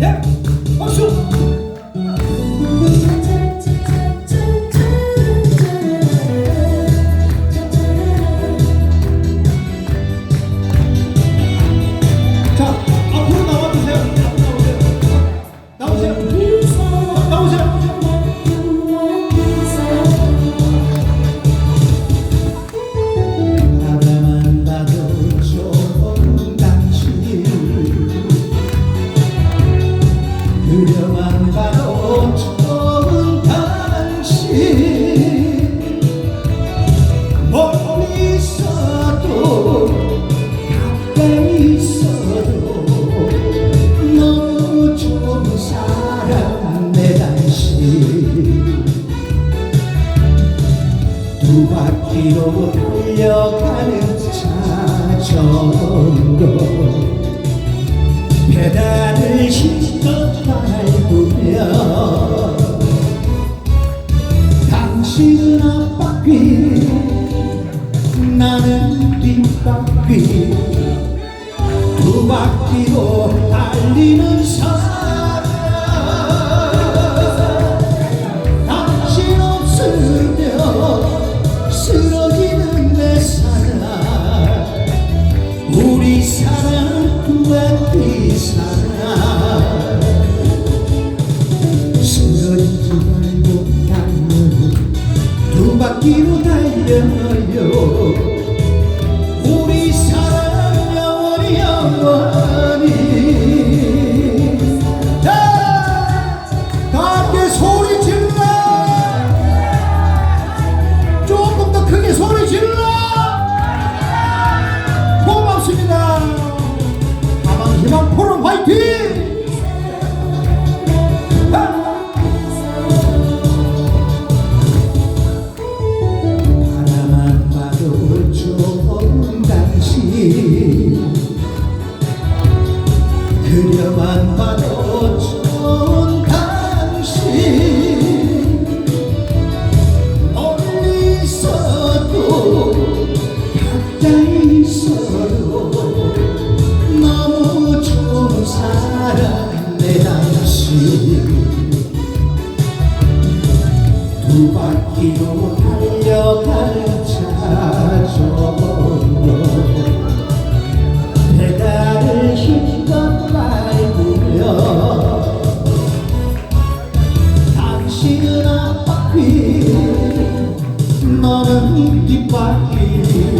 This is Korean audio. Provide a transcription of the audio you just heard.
Yeah. 있어도 너무 좋은 사람 내 당신 두 바퀴로 달려가는 자전거 페달을 힘껏 밟으며 당신은 앞바퀴 나는 뒷바퀴 두 바퀴로 달리는 사람. 당신 없으면 쓰러지는 내 사랑 우리 사랑 두 바퀴 사랑 쓰러지지 말고 달려 두 바퀴로 달려 그려만 봐도 두 바퀴로 달려가는 자전거. 페달을 힘껏 밟으며 당신은 앞바퀴 너는 뒷바퀴